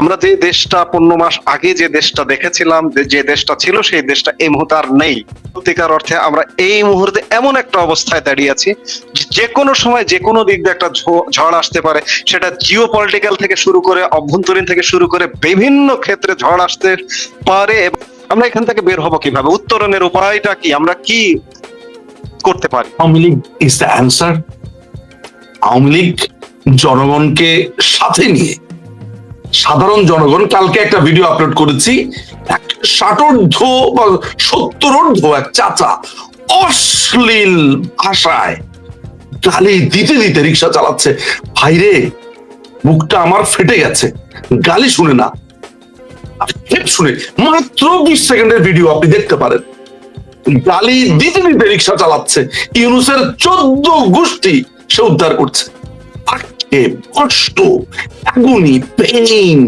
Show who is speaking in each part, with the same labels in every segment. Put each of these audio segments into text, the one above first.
Speaker 1: আমরা যে দেশটা পনেরো মাস আগে যে দেশটা দেখেছিলাম, যে- দেশটা ছিল, সেই দেশটা এই মুহূর্তে আর নেই। সত্যিকার অর্থে আমরা এই মুহূর্তে এমন একটা অবস্থায় দাঁড়িয়ে আছি, যে- কোনো সময় যে কোনো দিক দিয়ে একটা ঝড় আসতে পারে। সেটা জিও পলিটিক্যাল থেকে শুরু করে, অভ্যন্তরীণ থেকে শুরু করে বিভিন্ন ক্ষেত্রে ঝড় আসতে পারে আমরা এখান থেকে বের হব কীভাবে? উত্তরণের উপায়টা কি? আমরা কি করতে পারি?
Speaker 2: Awami League is the answer Awami League জনগণকে সাথে নিয়ে সাধারণ জনগণ, কালকে একটা ভিডিও আপলোড করেছি। ষাটোর্ধ বা সত্তরোর্ধ এক চাচা অশ্লীল ভাষায় গালি দিতে দিতে রিক্সা চালাচ্ছে। ভাইরে, মুখটা আমার ফেটে গেছে। গালি শুনে না। শুনে মাত্র বিশ সেকেন্ডের ভিডিও আপনি দেখতে পারেন। গালি দিতে দিতে রিক্সা চালাচ্ছে। ইউনুসের চোদ্দ গোষ্ঠী সে উদ্ধার করছে। আক্ষেপ কষ্ট, আগুনি পেইন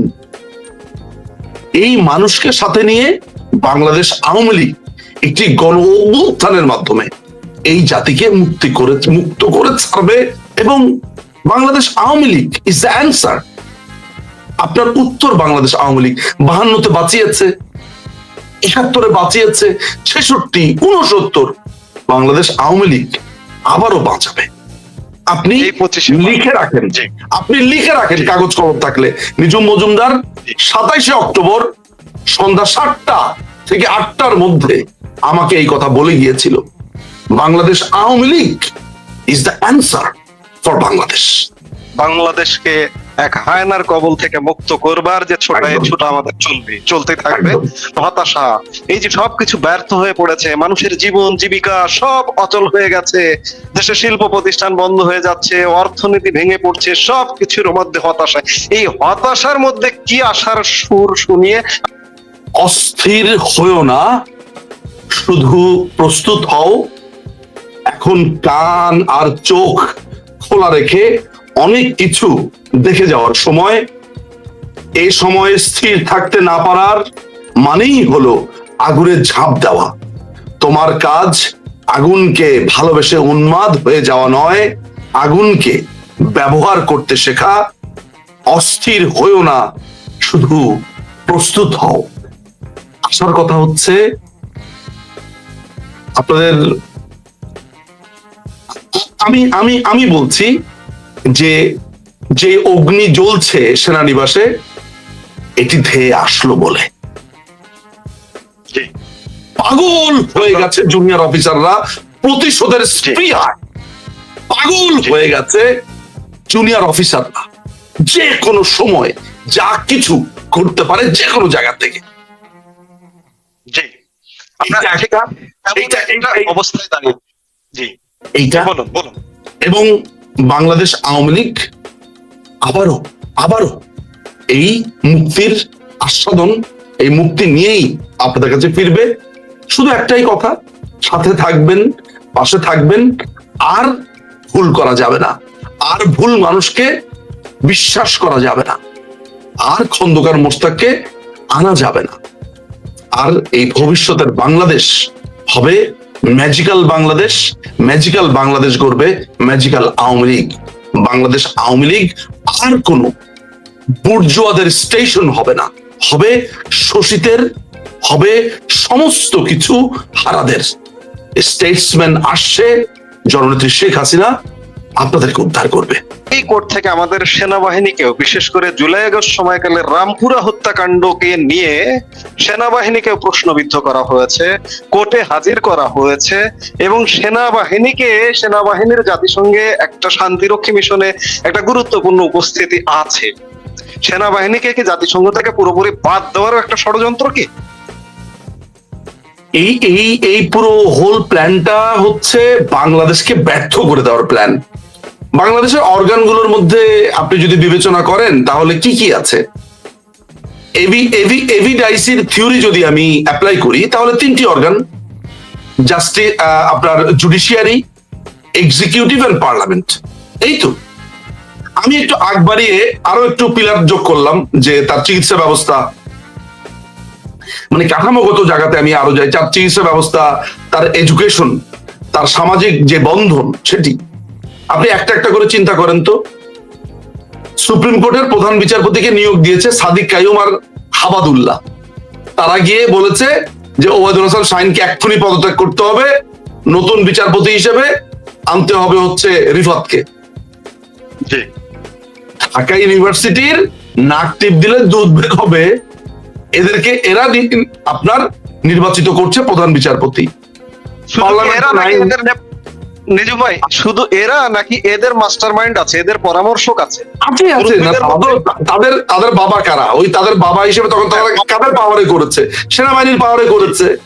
Speaker 2: এই মানুষকে সাথে নিয়ে বাংলাদেশ আওয়ামী লীগ একটি গণ অভ্যুত্থানের মাধ্যমে এই জাতিকে মুক্তি করে, মুক্ত করে ছাড়বে এবং Bangladesh Awami League is the answer আপনার উত্তর বাংলাদেশ আওয়ামী লীগ বাহান্নতে বাঁচিয়েছে, একাত্তরে বাঁচিয়েছে, ছেষট্টি, উনসত্তর, বাংলাদেশ আওয়ামী লীগ আবারও বাঁচাবে। আপনি লিখে রাখেন। আপনি লিখে রাখেন কাগজ কলম থাকলে। নিজুম মজুমদার সাতাইশে অক্টোবর সন্ধ্যা সাতটা থেকে আটটার মধ্যে আমাকে এই কথা বলে গিয়েছিল। Bangladesh Awami League is the answer for Bangladesh
Speaker 1: বাংলাদেশকে এক হায়নার কবল থেকে মুক্ত করবার যে ছোট
Speaker 2: একদম।
Speaker 1: ছোট আমাদের চলবে চলতে থাকবে। হতাশা এই যে সবকিছু ব্যর্থ হয়ে পড়েছে মানুষের জীবন জীবিকা সব অচল হয়ে গেছে। দেশে শিল্প প্রতিষ্ঠান বন্ধ হয়ে যাচ্ছে অর্থনীতি ভেঙে পড়ছে সব কিছুর মধ্যে হতাশা। এই হতাশার মধ্যে কি আশার সুর শুনিয়ে
Speaker 2: অস্থির হয়েও না শুধু প্রস্তুত হও। এখন কান আর চোখ খোলা রেখে অনেক কিছু দেখে যাওয়ার সময়, এই সময়ে স্থির থাকতে না পারার মানেই হলো আগুনে ঝাঁপ দেওয়া। তোমার কাজ আগুনকে ভালোবেসে উন্মাদ হয়ে যাওয়া নয়, আগুনকে ব্যবহার করতে শেখা। অস্থির হয়েও না, শুধু প্রস্তুত হও। আসার কথা হচ্ছে, আপনাদের, আমি আমি আমি বলছি যে যে অগ্নি জ্বলছে সেনানিবাসে এটি ধেয়ে আসলো বলে। পাগল হয়ে গেছে জুনিয়র অফিসাররা প্রতিশোধের স্পৃহায়। পাগল হয়ে গেছে জুনিয়র অফিসাররা যে কোনো সময় যা কিছু করতে পারে যে কোনো জায়গা থেকে। এবং বাংলাদেশ আওয়ামী লীগ আবারও আবারও এই মুক্তির আস্বাদন, এই মুক্তি নিয়েই আপনাদের কাছে ফিরবে। শুধু একটাই কথা, সাথে থাকবেন, পাশে থাকবেন, আর ভুল করা যাবে না। আর ভুল মানুষকে বিশ্বাস করা যাবে না। আর খন্দকার মোস্তাককে আনা যাবে না। আর এই ভবিষ্যতের বাংলাদেশ হবে ম্যাজিক্যাল বাংলাদেশ ম্যাজিক্যাল বাংলাদেশ গড়বে ম্যাজিক্যাল আওয়ামী লীগ বাংলাদেশ আওয়ামী লীগ আর কোনো বুর্জুয়াদের স্টেশন হবে না। হবে শোষিতের, হবে সমস্ত কিছু হারাদের। স্টেটসম্যান আসছে, জননেত্রী শেখ হাসিনা আপনাদেরকে উদ্ধার করবে।
Speaker 1: এই কোর্ট থেকে আমাদের সেনাবাহিনীকেও বিশেষ করে জুলাই আগস্ট সময়কালে রামপুরা হত্যাকাণ্ডকে নিয়ে সেনাবাহিনীকেও প্রশ্নবিদ্ধ করা হয়েছে কোর্টে হাজির করা হয়েছে এবং সেনাবাহিনীকে সেনাবাহিনীর জাতিসংঘে একটা শান্তিরক্ষী মিশনে একটা গুরুত্বপূর্ণ উপস্থিতি আছে। সেনাবাহিনীকে কি জাতিসংঘ থেকে পুরোপুরি বাদ দেওয়ার একটা ষড়যন্ত্র কি?
Speaker 2: এই এই এই পুরো হোল প্ল্যানটা হচ্ছে বাংলাদেশকে ব্যর্থ করে দেওয়ার প্ল্যান বাংলাদেশের অর্গানগুলোর মধ্যে আপনি যদি বিবেচনা করেন, তাহলে কি কি আছে? এভি এভি এভিডাইসির থিওরি যদি আমি অ্যাপ্লাই করি, তাহলে তিনটি অর্গান জাস্টি আপনার জুডিশিয়ারি এক্সিকিউটিভ এন্ড পার্লামেন্ট এই তো। আমি একটু আগ বাড়িয়ে আরও একটু পিলার যোগ করলাম যে তার চিকিৎসা ব্যবস্থা। মানে কাঠামোগত জায়গাতে আমি আরও যাই, তার চিকিৎসা ব্যবস্থা, তার এডুকেশন তার সামাজিক যে বন্ধন, সেটি। আপনি একটা একটা করে চিন্তা করেন তো। সুপ্রিম কোর্টের প্রধান বিচারপতিকে নিয়োগ দিয়েছে সাদিক কাইম আর হাবাদুল্লাহ। তারা গিয়ে বলেছে যে ওবায়দুল হাসান শাহিনকে এক্ষুনি পদত্যাগ করতে হবে নতুন বিচারপতি হিসেবে আনতে হবে হচ্ছে রিফাতকে।
Speaker 1: জি।
Speaker 2: ঢাকা ইউনিভার্সিটির নাক টিপ দিলে দুধ বের হবে। এদেরকে এরা আপনার নির্বাচিত করছে প্রধান বিচারপতি।
Speaker 1: নিজু ভাই শুধু এরা নাকি এদের মাস্টার মাইন্ড আছে এদের পরামর্শক আছে?
Speaker 2: আছে। আছে তাদের তাদের তাদের বাবা কারা? ওই তাদের বাবা হিসেবে তখন তারা কাদের পাওয়ারে করেছে? সেনাবাহিনীর পাওয়ারে করেছে।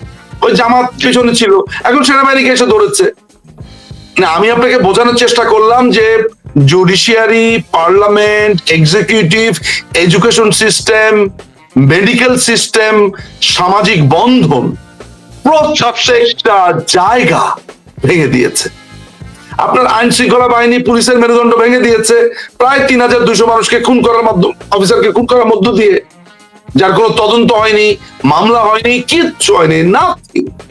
Speaker 2: ওই জামাত পেছনে ছিল। এখন সেনাবাহিনীকে এসে ধরেছে। না আমি আপনাকে বোঝানোর চেষ্টা করলাম যে judiciary parliament executive education system medical system সামাজিক বন্ধন প্রত্যেকটা জায়গা ভেঙে দিয়েছে। আপনার আইন শৃঙ্খলা বাহিনী পুলিশের মেরুদণ্ড ভেঙে দিয়েছে। প্রায় তিন হাজার দুশো মানুষকে খুন করার মাধ্যম অফিসারকে খুন করার মধ্য দিয়ে যার কোনো তদন্ত হয়নি মামলা হয়নি কিচ্ছু হয়নি না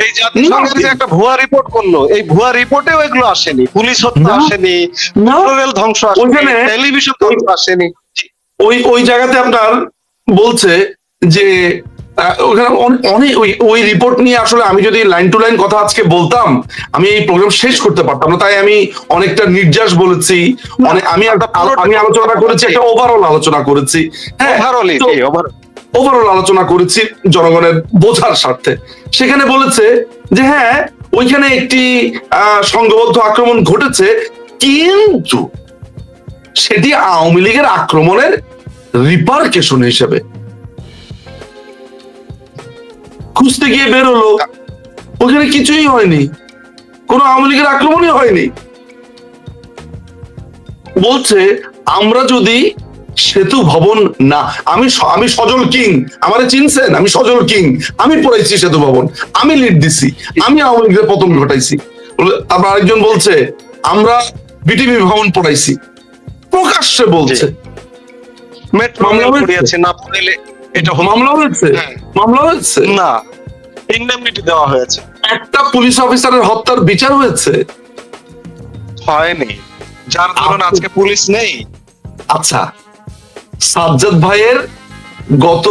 Speaker 1: এই জাতিসংঘের যে একটা ভুয়া রিপোর্ট করল এই ভুয়া রিপোর্টেও এগুলো আসেনি। পুলিশ হত্যা আসেনি
Speaker 2: না।
Speaker 1: ধ্বংস আসেনি টেলিভিশন ধ্বংস আসেনি।
Speaker 2: ওই ওই জায়গাতে আপনার বলছে যে ওখানে অনেক ওই রিপোর্ট নিয়ে আসলে আমি যদি লাইন টু লাইন কথা আজকে বলতাম আমি এই প্রোগ্রাম শেষ করতে পারতাম না। তাই আমি অনেকটা নির্যাস বলেছি। আমি আমি আলোচনা করেছি একটা ওভারঅল আলোচনা করেছি। হ্যাঁ
Speaker 1: ওভার
Speaker 2: ওভারঅল আলোচনা করেছি জনগণের বোঝার স্বার্থে। সেখানে বলেছে যে হ্যাঁ ওইখানে একটি আহ, সংঘবদ্ধ আক্রমণ ঘটেছে কিন্তু সেটি আওয়ামী লীগের আক্রমণের রিপার্কেশন হিসেবে। খুঁজতে গিয়ে বেরোলো। ওখানে কিছুই হয়নি। কোনো আওয়ামী লীগের আক্রমণই হয়নি। বলছে আমরা যদি সেতু ভবন না আমি আমি সজল কিং। আমারে চিনছেন? আমি সজল কিং। আমি পড়াইছি সেতু ভবন। আমি লিড দিছি। আমি আওয়ামী লীগের পতন ঘটাইছি। তারপর আরেকজন বলছে আমরা বিটিভি ভবন পড়াইছি। প্রকাশ্যে বলছে।
Speaker 1: মেট্রো এটা
Speaker 2: মামলা হয়েছে?
Speaker 1: হ্যাঁ।
Speaker 2: মামলা হয়েছে?
Speaker 1: না ইন্ডেমনিটি দেওয়া হয়েছে।
Speaker 2: একটা পুলিশ অফিসারের হত্যার বিচার হয়েছে?
Speaker 1: হয়নি। যার ধরুন
Speaker 2: আপনি-
Speaker 1: আজকে পুলিশ নেই।
Speaker 2: আচ্ছা। সাজ্জাদ ভাইয়ের গত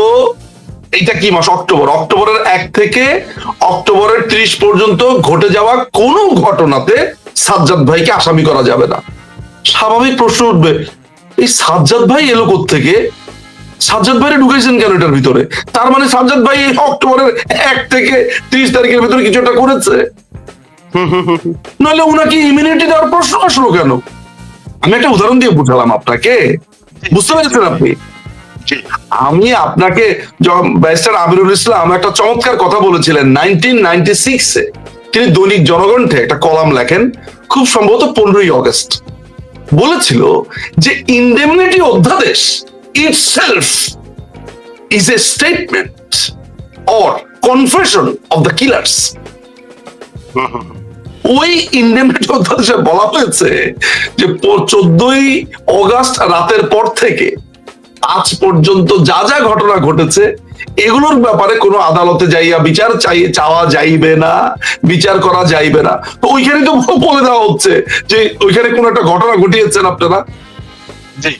Speaker 2: এইটা কি মাস? অক্টোবর। অক্টোবরের এক থেকে অক্টোবরের ত্রিশ পর্যন্ত ঘটে যাওয়া কোনো ঘটনাতে সাজ্জাদ ভাইকে আসামি করা যাবে না। স্বাভাবিক প্রশ্ন উঠবে এই সাজ্জাদ ভাই এলো থেকে সাজ্জাদ ভাইরে ঢুকাইছেন কেন এটার ভিতরে? তার মানে সাজ্জাদ ভাই অক্টোবরের এক থেকে ত্রিশ তারিখের ভিতরে কিছু একটা করেছে? নাহলে উনাকে ইমিউনিটি দেওয়ার প্রশ্ন আসলো কেন? আমি একটা উদাহরণ দিয়ে বুঝালাম আপনাকে। বুঝতে পেরেছেন আপনি? আমি আপনাকে ব্যারিস্টার আমিরুল ইসলাম একটা চমৎকার কথা বলেছিলেন নাইনটিন নাইনটি সিক্সে তিনি দৈনিক জনগণঠে একটা কলাম লেখেন খুব সম্ভবত পনেরোই অগস্ট বলেছিল যে ইন্ডেমনিটি অধ্যাদেশ itself is a statement or confession of the killers ওই ইন্ডেমনিটি অধ্যাদেশে বলা হয়েছে যে চোদ্দই অগাস্ট রাতের পর থেকে আজ পর্যন্ত যা যা ঘটনা ঘটেছে এগুলোর ব্যাপারে কোনো আদালতে যাইয়া বিচার চাই চাওয়া যাইবে না বিচার করা যাইবে না। তো ওইখানে তো বলে দেওয়া হচ্ছে যে ওইখানে কোনো একটা ঘটনা ঘটিয়েছেন আপনারা?
Speaker 1: জি।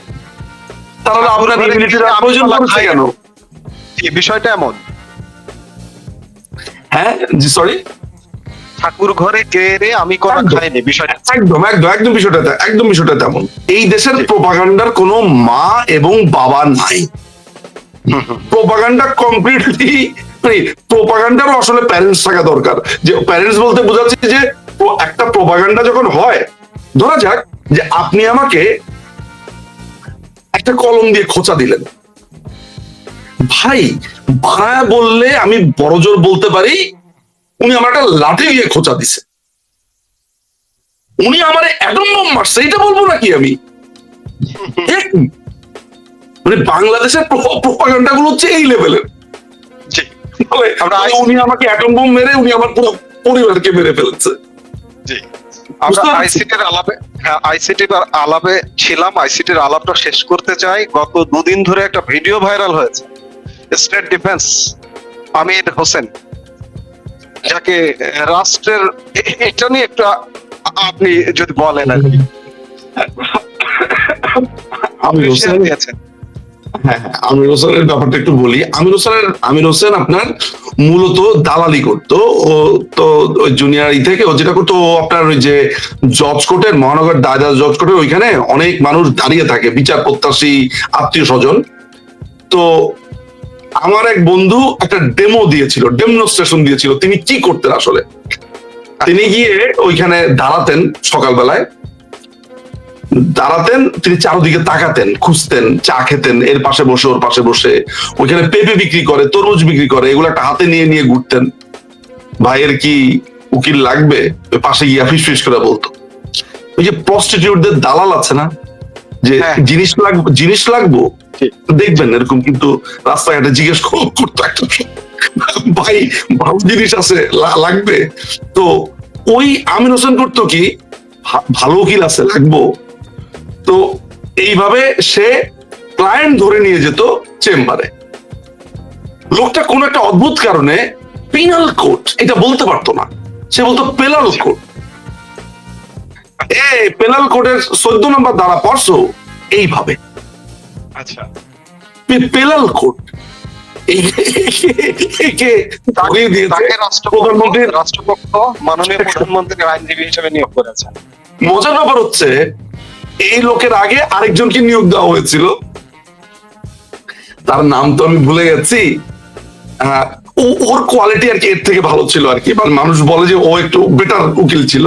Speaker 2: তাহলে আপনার
Speaker 1: আপনারা
Speaker 2: immunity র
Speaker 1: আমি
Speaker 2: প্রয়োজন কেন?
Speaker 1: বিষয়টা এমন।
Speaker 2: হ্যাঁ জি সরি
Speaker 1: ঠাকুর ঘরে কে রে আমি করা খাইনি বিষয়টা
Speaker 2: একদম একদম একদম বিষয়টা একদম বিষয়টা তেমন এই দেশের প্রোপাগান্ডার কোনো মা এবং বাবা নাই। প্রোপাগান্ডা কমপ্লিটলি মানে প্রোপাগান্ডারও আসলে প্যারেন্টস থাকা দরকার। যে প্যারেন্টস বলতে বোঝাচ্ছি যে একটা প্রোপাগান্ডা যখন হয় ধরা যাক যে আপনি আমাকে একটা কলম দিয়ে খোঁচা দিলেন। ভাই ভাড়া বললে আমি বড় জোর বলতে পারি উনি আমার একটা লাঠি দিয়ে খোঁচা দিছে। উনি আমার অ্যাটম বোম মারছে এটা বলব নাকি আমি? মানে বাংলাদেশের প্রোপাগান্ডা গুলো হচ্ছে এই লেভেলের। উনি আমাকে অ্যাটম বোম মেরে উনি আমার পুরো পরিবারকে মেরে ফেলেছে।
Speaker 1: আমরা আইসিটির আলাপে হ্যাঁ আইসিটির আলাপে ছিলাম আইসিটির আলাপটা শেষ করতে চাই। গত দুদিন ধরে একটা ভিডিও ভাইরাল হয়েছে। স্টেট ডিফেন্স আমির হোসেন যাকে রাষ্ট্রের এটা নিয়ে একটু আপনি যদি বলেন আর কি। হুঁশিয়ারি
Speaker 2: হোসেন?
Speaker 1: দিয়েছেন।
Speaker 2: হ্যাঁ হ্যাঁ আমির হোসেনের ব্যাপারটা একটু বলি। আমির হোসেনের, আমির হোসেন আপনার মূলত দালালি করতো। ও তো জুনিয়র ই থেকে ও যেটা করতো, ও আপনার ওই যে জজ কোর্টের মহানগর দায়রা জজ কোর্টের ওইখানে অনেক মানুষ দাঁড়িয়ে থাকে, বিচার প্রত্যাশী, আত্মীয় স্বজন। তো আমার এক বন্ধু একটা ডেমো দিয়েছিল ডেমনস্ট্রেশন দিয়েছিল, তিনি কি করতেন আসলে? তিনি গিয়ে ওইখানে দাঁড়াতেন সকালবেলায়। দাঁড়াতেন তিনি চারদিকে তাকাতেন খুঁজতেন চা খেতেন এর পাশে বসে ওর পাশে বসে। ওইখানে পেঁপে বিক্রি করে তরমুজ বিক্রি করে এগুলো একটা হাতে নিয়ে নিয়ে ঘুরতেন। ভাইয়ের কি উকিল লাগবে? পাশে গিয়া ফিস ফিস করে বলতো। ওই যে প্রস্টিটিউটদের দালাল আছে না? যে
Speaker 1: হ্যাঁ।
Speaker 2: জিনিস লাগবে জিনিস লাগবো? দেখবেন এরকম কিন্তু রাস্তাঘাটে জিজ্ঞেস কর- করতো একটা ভাই ভালো জিনিস আছে লাগবে। তো ওই আমির হোসেন করতো কি ভালো উকিল আছে লাগবো। তো এইভাবে সে ক্লায়েন্ট ধরে নিয়ে যেত চেম্বারে। লোকটা কোন একটা অদ্ভুত কারণে পিনাল কোড এটা বলতে পারতো না। সে বলতো পেনাল কোড এ পেনাল কোডের চোদ্দ নম্বর দ্বারা পড়ছো? এইভাবে।
Speaker 1: আচ্ছা।
Speaker 2: কোড
Speaker 1: রাষ্ট্রপক্ষ মাননীয় প্রধানমন্ত্রীর আইনজীবী হিসেবে নিয়োগ করেছেন
Speaker 2: মজার ব্যাপার হচ্ছে এই লোকের আগে আরেকজনকে নিয়োগ দেওয়া হয়েছিল। তার নাম তো আমি ভুলে গেছি। ওর কোয়ালিটি আর কি এর থেকে ভালো ছিল আর কি। মানে মানুষ বলে যে ও একটু বেটার উকিল ছিল।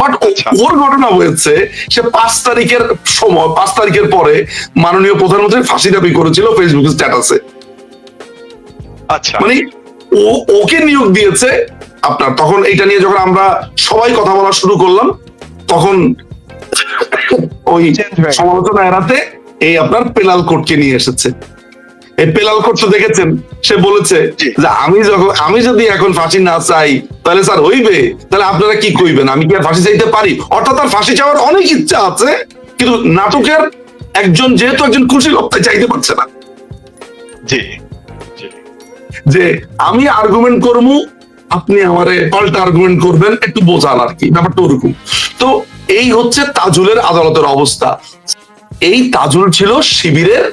Speaker 2: বাট
Speaker 1: আচ্ছা।
Speaker 2: ওর ঘটনা হয়েছে সে পাঁচ তারিখের সময় পাঁচ তারিখের পরে মাননীয় প্রধানমন্ত্রী ফাঁসি দাবি করেছিল ফেসবুক স্ট্যাটাসে
Speaker 1: আচ্ছা।
Speaker 2: মানে ও ওকে নিয়োগ দিয়েছে। আপনার তখন এটা নিয়ে যখন আমরা সবাই কথা বলা শুরু করলাম তখন ওই। সমালোচনা এড়াতে এই আপনার পেনাল কোর্টকে নিয়ে এসেছে। এই পেনাল কোর্ট তো দেখেছেন? সে বলেছে যে আমি যখন আমি যদি এখন ফাঁসি না চাই তাহলে স্যার হইবে? তাহলে আপনারা কি কইবেন? আমি কি আর ফাঁসি চাইতে পারি? অর্থাৎ তার ফাঁসি চাওয়ার অনেক ইচ্ছা আছে কিন্তু নাটকের একজন যেহেতু একজন খুশি লোক তাই চাইতে পারছে না।
Speaker 1: জি। জি।
Speaker 2: যে আমি আর্গুমেন্ট করব আপনি আমারে পাল্টা আর্গুমেন্ট করবেন একটু বোঝান আর কি ব্যাপারটা ওরকম। তো এই হচ্ছে তাজুলের আদালতের অবস্থা। এই তাজুল ছিল শিবিরের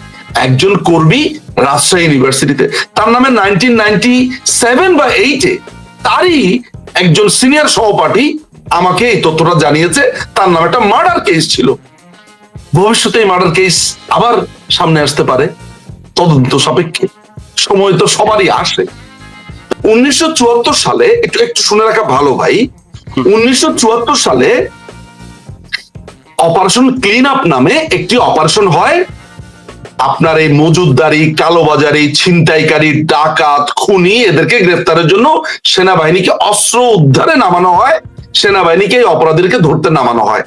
Speaker 2: একজন কর্মী রাজশাহী ইউনিভার্সিটিতে। তার নামে নাইনটিন নাইনটি সেভেন বা এইটে তারই একজন সিনিয়র সহপাঠী আমাকে এই তথ্যটা জানিয়েছে। তার নামে একটা মার্ডার কেস ছিল। ভবিষ্যতে এই মার্ডার কেস আবার সামনে আসতে পারে। তদন্ত সাপেক্ষে। সময় তো সবারই আসে। উনিশশো চুয়াত্তর সালে, একটু একটু শুনে রাখা ভালো ভাই। উনিশশো চুয়াত্তর সালে অপারেশন ক্লিন আপ নামে একটি অপারেশন হয়। আপনার এই মজুদদারি কালোবাজারি ছিনতাইকারী ডাকাত খুনি এদেরকে গ্রেফতারের জন্য সেনাবাহিনীকে অস্ত্র উদ্ধারে নামানো হয়। সেনাবাহিনীকে এই অপরাধীদেরকে ধরতে নামানো হয়।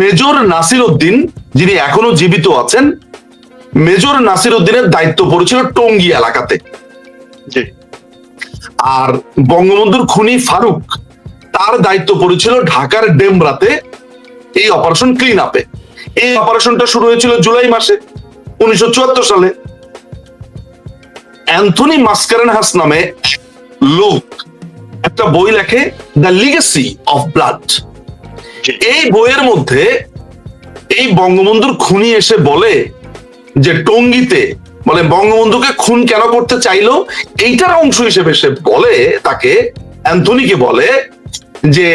Speaker 2: মেজর নাসির উদ্দিন যিনি এখনও জীবিত আছেন মেজর নাসির উদ্দিনের দায়িত্ব পড়েছিল টঙ্গী এলাকাতে। আর বঙ্গবন্ধুর খুনি ফারুক তার দায়িত্ব পড়েছিল ঢাকার ডেমরাতে এই অপারেশন ক্লিন আপে এই অপারেশনটা শুরু হয়েছিল জুলাই মাসে উনিশশো সালে। অ্যান্থনি মাস্কারেনহাস নামে লোক একটা বই লেখে দ্য লিগেসি অফ ব্লাড এই বইয়ের মধ্যে এই বঙ্গবন্ধুর খুনি এসে বলে যে টঙ্গিতে মানে বঙ্গবন্ধুকে খুন কেন করতে চাইলো এইটার অংশ হিসেবে সে বলে তাকে অ্যান্থনিকে বলে যে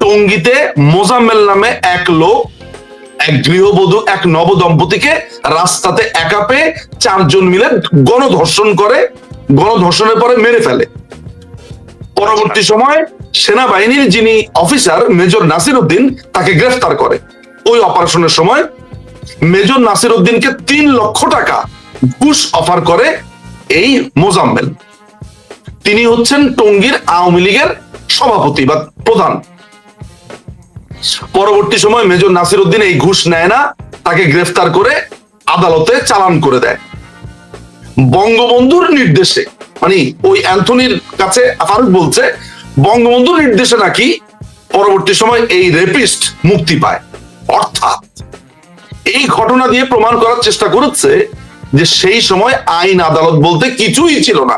Speaker 2: টঙ্গিতে মোজাম্মেল নামে এক লোক এক গৃহবধূ এক নবদম্পতিকে রাস্তাতে একা পেয়ে চারজন মিলে গণধর্ষণ করে গণধর্ষণের পরে মেরে ফেলে। পরবর্তী সময় সেনাবাহিনীর যিনি অফিসার মেজর নাসির উদ্দিন তাকে গ্রেফতার করে। ওই অপারেশনের সময় মেজর নাসির উদ্দিনকে তিন লক্ষ টাকা ঘুষ অফার করে এই মোজাম্মেল। তিনি হচ্ছেন টঙ্গীর আওয়ামী লীগের সভাপতি বা প্রধান। পরবর্তী সময় মেজর নাসির উদ্দিন এই ঘুষ নেয় না, তাকে গ্রেফতার করে আদালতে চালান করে দেয়। বঙ্গবন্ধুর নির্দেশে মানে ওই অ্যান্থনির কাছে ফারুক বলছে, বঙ্গবন্ধুর নির্দেশে নাকি পরবর্তী সময় এই রেপিস্ট মুক্তি পায়। অর্থাৎ এই ঘটনা দিয়ে প্রমাণ করার চেষ্টা করেছে যে সেই সময় আইন আদালত বলতে কিছুই ছিল না।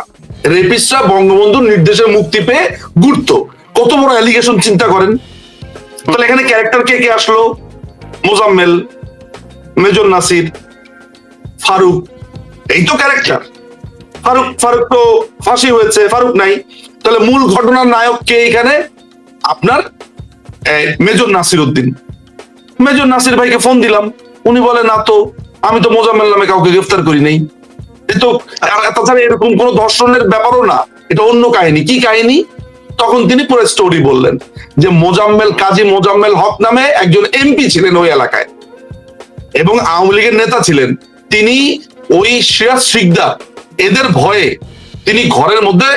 Speaker 2: রেপিস্টরা বঙ্গবন্ধুর নির্দেশে মুক্তি পেয়ে ঘুরতো কত বড় অ্যালিগেশন চিন্তা করেন? তাহলে এখানে ক্যারেক্টার কে কে আসলো? মোজাম্মেল, মেজর নাসির, ফারুক। এই তো ক্যারেক্টার ফারুক ফারুক তো ফাঁসি হয়েছে, ফারুক নাই। তাহলে মূল ঘটনার নায়ক কে এখানে? আপনার মেজর নাসির উদ্দিন। মেজর নাসির ভাইকে ফোন দিলাম। উনি বলে, না তো, আমি তো মোজাম্মেল নামে কাউকে গ্রেফতার করি নাই। তো তাছাড়া এরকম কোন ধর্ষণের ব্যাপারও না। এটা অন্য কাহিনী। কি কাহিনী? তখন তিনি পুরো স্টোরি বললেন যে মোজাম্মেল, কাজী মোজাম্মেল হক নামে একজন এমপি ছিলেন ওই এলাকায়। এবং আওয়ামী লীগের নেতা ছিলেন। তিনি ওই সিরাজ শিকদার, এদের ভয়ে তিনি ঘরের মধ্যে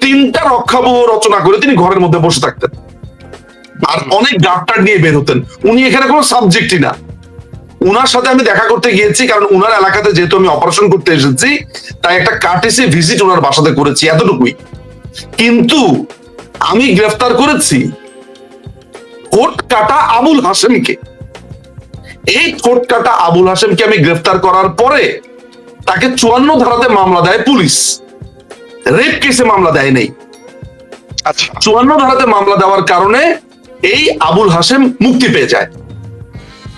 Speaker 2: তিনটা রক্ষাবহ রচনা করে তিনি ঘরের মধ্যে বসে থাকতেন। আর অনেক ডাক্তার নিয়ে বের হতেন। উনি এখানে কোনো সাবজেক্টই না। উনার সাথে আমি দেখা করতে গিয়েছি, কারণ উনার এলাকাতে যেহেতু আমি অপারেশন করতে এসেছি, তাই একটা কার্টিসি ভিজিট ওনার বাসাতে করেছি, এতটুকুই। কিন্তু আমি গ্রেফতার করেছি কোট কাটা আবুল হাসেমকে এই কোট কাটা আবুল হাসেমকে আমি গ্রেফতার করার পরে তাকে চুয়ান্ন ধারাতে মামলা দেয় পুলিশ। রেপ কেসে মামলা দেয় নেই।
Speaker 1: আচ্ছা।
Speaker 2: চুয়ান্ন ধারাতে মামলা দেওয়ার কারণে এই আবুল হাসেম মুক্তি পেয়ে যায়।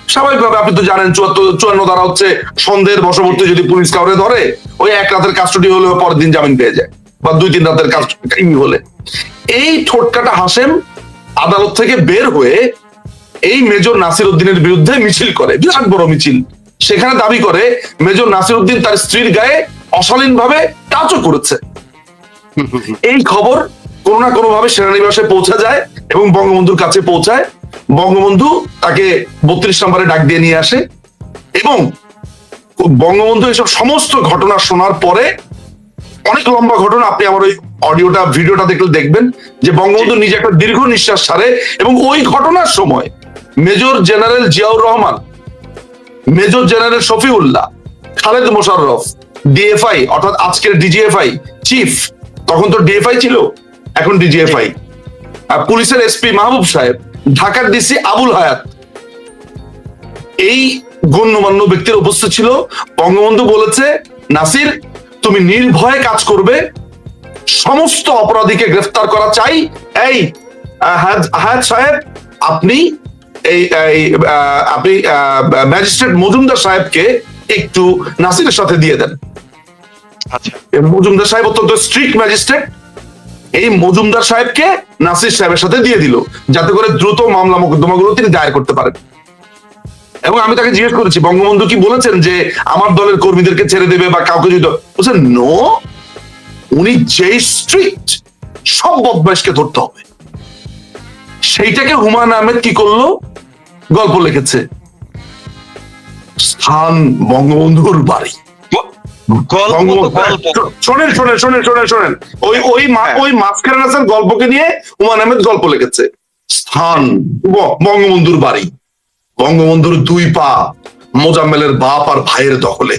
Speaker 2: স্বাভাবিকভাবে আপনি তো জানেন চুয়াত্তর চুয়ান্ন ধারা হচ্ছে সন্দেহের বশবর্তী যদি পুলিশ কাউরে ধরে ওই এক রাতের কাস্টডি হলেও পরের দিন জামিন পেয়ে যায়। বা দুই তিন রাতের কাস্টডি হলে। এই ঠোঁটকাটা হাসেম আদালত থেকে বের হয়ে এই মেজর নাসির উদ্দিনের বিরুদ্ধে মিছিল করে, বিরাট বড় মিছিল। সেখানে দাবি করে, মেজর নাসির উদ্দিন তার স্ত্রীর গায়ে অশালীন ভাবে টাচও করেছে। এই খবর কোনো না কোনো ভাবে সেনানিবাসে পৌঁছা যায় এবং বঙ্গবন্ধুর কাছে পৌঁছায়। বঙ্গবন্ধু তাকে বত্রিশ নম্বরে ডাক দিয়ে নিয়ে আসে এবং বঙ্গবন্ধু এসব সমস্ত ঘটনা শোনার পরে অনেক লম্বা ঘটনা আপনি আমার ওই অডিওটা ভিডিওটা দেখলে দেখবেন যে বঙ্গবন্ধু নিজে একটা দীর্ঘ নিঃশ্বাস ছাড়ে এবং ওই ঘটনার সময় major general Ziaur Rahman major general Shafiullah Khaled Mosharraf DFI অর্থাৎ আজকের ডিজিএফআই চিফ তখন তো ডিএফআই ছিল এখন ডিজিএফআই। আর পুলিশের এসপি মাহবুব সাহেব ঢাকার ডিসি আবুল হায়াত এই গণ্যমান্য ব্যক্তির উপস্থিত ছিল। বঙ্গবন্ধু বলেছে নাসির তুমি নির্ভয়ে কাজ করবে। সমস্ত অপরাধীকে গ্রেফতার করা চাই। এই হায়াত- সাহেব আপনি এই এই, আপনি ম্যাজিস্ট্রেট মজুমদার সাহেবকে একটু নাসিরের সাথে দিয়ে দেন।
Speaker 1: আচ্ছা।
Speaker 2: মজুমদার সাহেব অত্যন্ত স্ট্রিক্ট ম্যাজিস্ট্রেট এই মজুমদার সাহেবকে নাসির সাহেবের সাথে দিয়ে দিল। যাতে করে দ্রুত মামলা মোকদ্দমাগুলো তিনি দায়ের করতে পারেন। এবং আমি তাকে জিজ্ঞেস করেছি বঙ্গবন্ধু কি বলেছেন যে আমার দলের কর্মীদেরকে ছেড়ে দেবে বা কাউকে যদি বলছেন নো উনি যে স্ট্রিক্ট সব বদমাইশকে ধরতে হবে। সেইটাকে হুমায়ুন আহমেদ কি করল? গল্প লিখেছে। স্থান বঙ্গবন্ধুর বাড়ি। শোনেন শোনেন শোনেন শোনেন শোনেন। ওই ওই মা-
Speaker 1: হ্যাঁ।
Speaker 2: ওই মাঝখানে গল্পকে নিয়ে হুমায়ুন আহমেদ গল্প লিখেছে। স্থান বঙ্গবন্ধুর বাড়ি। বঙ্গবন্ধুর দুই পা মোজাম্মেলের বাপ আর ভাইয়ের দখলে।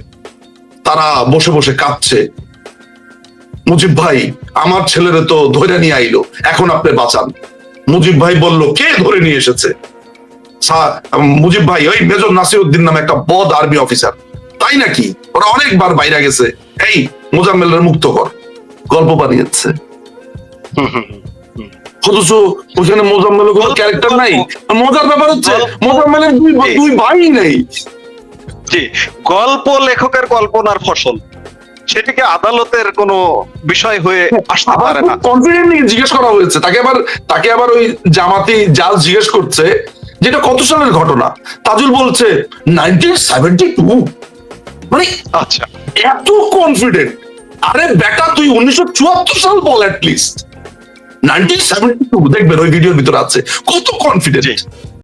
Speaker 2: তারা বসে বসে কাঁদছে মুজিব ভাই আমার ছেলেরে তো ধরে নিয়ে আইলো এখন আপনি বাঁচান। মুজিব ভাই বলল কে ধরে নিয়ে এসেছে? মুজিব ভাই ওই মেজর নাসির উদ্দিন নামে একটা বদ আর্মি অফিসার। তাই নাকি? ওরা অনেকবার বাইরে গেছে। এই মোজাম্মেলের মুক্ত কর গল্প বানিয়েছে।
Speaker 1: হুম, হুম, হুম।
Speaker 2: অথচ ওখানে মোজাম্মেলের কোনো ক্যারেক্টার নাই। মজার ব্যাপার হচ্ছে মোজাম্মেলের দুই দুই ভাই নেই।
Speaker 1: জি গল্প লেখকের কল্পনার ফসল। সেটিকে আদালতের কোনো বিষয় হয়ে আসতে পারে না।
Speaker 2: কনফিডেন্টলি জিজ্ঞেস করা হয়েছে। তাকে আবার তাকে আবার ওই জামাতি জাল জিজ্ঞেস করছে যেটা কত সালের ঘটনা? তাজুল বলছে নাইনটিন সেভেন্টি টু মানে
Speaker 1: আচ্ছা।
Speaker 2: এত কনফিডেন্ট আরে বেটা তুই উনিশশো চুয়াত্তর সাল বল at least nineteen seventy two দেখবেন ওই ভিডিওর ভিতরে আছে। কত কনফিডেন্ট